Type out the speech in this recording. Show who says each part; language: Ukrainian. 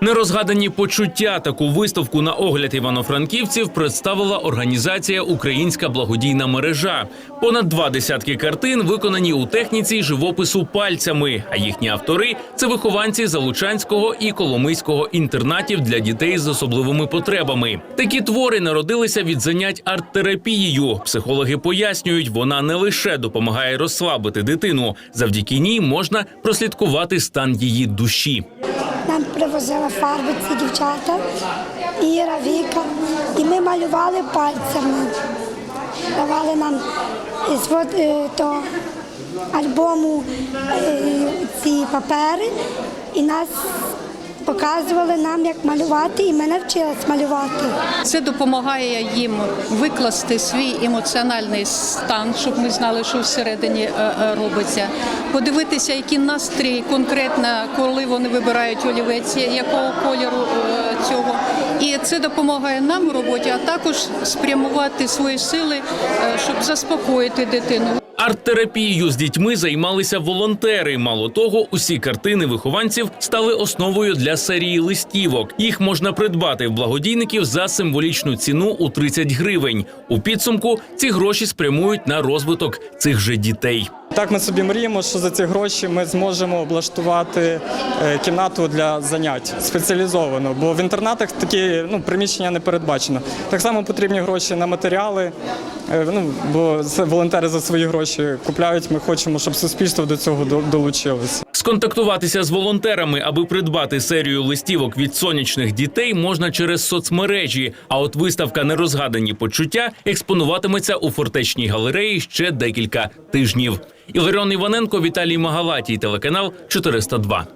Speaker 1: Нерозгадані почуття таку виставку на огляд івано-франківців представила організація Українська благодійна мережа. Понад два десятки картин виконані у техніці живопису пальцями. А їхні автори це вихованці Залучанського і Коломийського інтернатів для дітей з особливими потребами. Такі твори народилися від занять арт-терапією. Психологи пояснюють, вона не лише допомагає розслабити дитину. Завдяки ній можна прослідкувати стан її душі.
Speaker 2: Нам привозили фарби ці дівчата, Іра, Віка, і ми малювали пальцями. Давали нам з е, то альбому е, ці папери. І нас показували нам, як малювати, і ми навчились малювати.
Speaker 3: Це допомагає їм викласти свій емоціональний стан, щоб ми знали, що всередині е, е, робиться. Подивитися, який настрій конкретно, коли вони вибирають олівець, якого кольору е, цього. І це допомагає нам у роботі, а також спрямувати свої сили, щоб заспокоїти дитину.
Speaker 1: Арт-терапією з дітьми займалися волонтери. Мало того, усі картини вихованців стали основою для серії листівок. Їх можна придбати в благодійників за символічну ціну у 30 гривень. У підсумку ці гроші спрямують на розвиток цих же дітей.
Speaker 4: Так ми собі мріємо, що за ці гроші ми зможемо облаштувати е, кімнату для занять спеціалізовано, бо в інтернатах такі ну, приміщення не передбачено. Так само потрібні гроші на матеріали, е, ну, бо волонтери за свої гроші купляють. Ми хочемо, щоб суспільство до цього до- долучилося.
Speaker 1: Сконтактуватися з волонтерами, аби придбати серію листівок від сонячних дітей, можна через соцмережі. А от виставка Нерозгадані почуття експонуватиметься у фортечній галереї ще декілька тижнів. Іларіон Іваненко, Віталій Магалатій, телеканал 402.